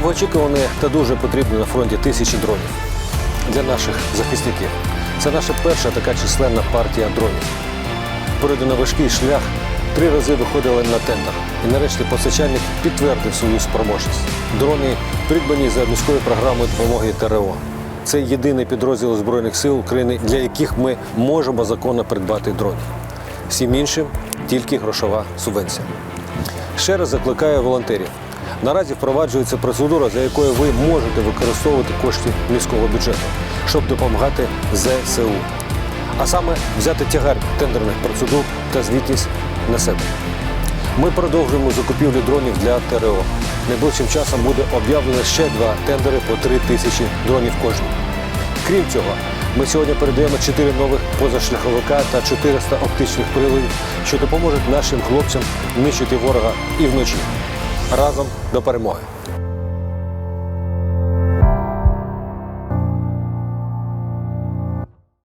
Довгоочікувані та дуже потрібні на фронті тисячі дронів для наших захисників. Це наша перша така численна партія дронів. Пройдено важкий шлях, три рази виходили на тендер. І нарешті постачальник підтвердив свою спроможність. Дрони придбані за міською програмою допомоги ТРО. Це єдиний підрозділ Збройних сил України, для яких ми можемо законно придбати дронів. Всім іншим тільки грошова субвенція. Ще раз закликаю волонтерів. Наразі впроваджується процедура, за якою ви можете використовувати кошти міського бюджету, щоб допомагати ЗСУ. А саме взяти тягар тендерних процедур та звітність на себе. Ми продовжуємо закупівлю дронів для ТРО. Найближчим часом буде об'явлено ще два тендери по 3 тисячі дронів кожен. Крім цього, ми сьогодні передаємо 4 нових позашляховика та 400 оптичних приладів, що допоможуть нашим хлопцям нищити ворога і вночі. Разом до перемоги.